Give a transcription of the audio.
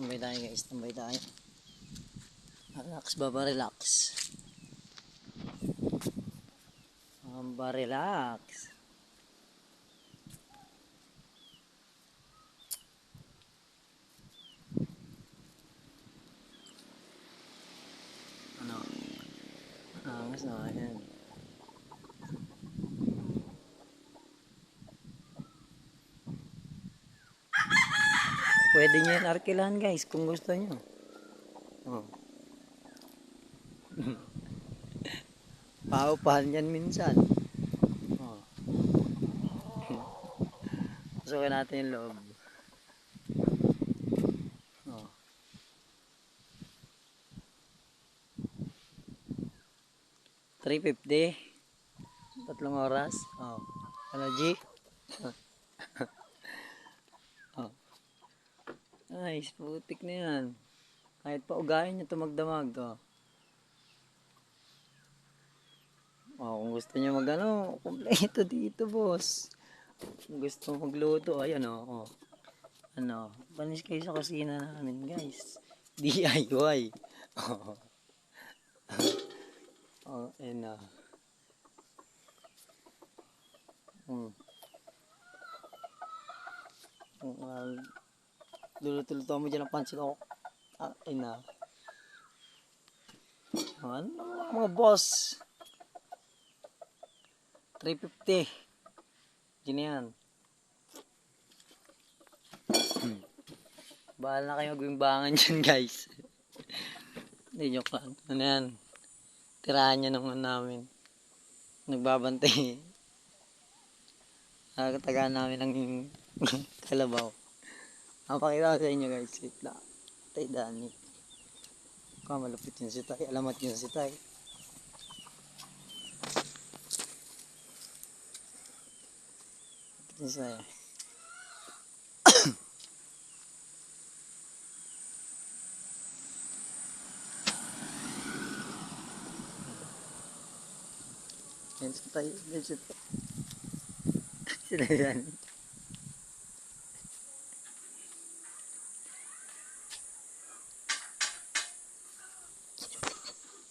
Tambay tayo guys, tambay tayo. Relax, baba, relax. Baba, relax. Ano? Angas na, ayan. Pwede nyo yan arkilahan guys kung gusto nyo. Oh. Paupahan yan minsan. Oh. Pasukin natin yung loob. Oh. Three fifty. Tatlong oras. Oh. Ano G? oh. Nice, putik na yan. Kahit pa ugahin niya ito magdamag. Oh. Kung gusto niya mag ano, kompleto dito, boss. Kung gusto magluto, ayan oh. oh. Ano, panis kayo sa kusina namin, guys. DIY. Oh. oh, and uh. Kung uh, luluto-luto mo dyan ng pansit ako. Ah, ay na. Ano mga boss? 350. Diyan na yan. Bahala na kayo magbimbangan dyan guys. Hindi joke lang. Ano yan? Tirahan niya naman namin. Nagbabantay. Nakakatagaan namin ng kalabaw. Mapakita ko sa inyo guys. Wait lang. Tay Dani. Ka malupit yun si Tay. Alamat yun si Tay. Malupit yun si Tay. Yan si Tay. Yan si Tay.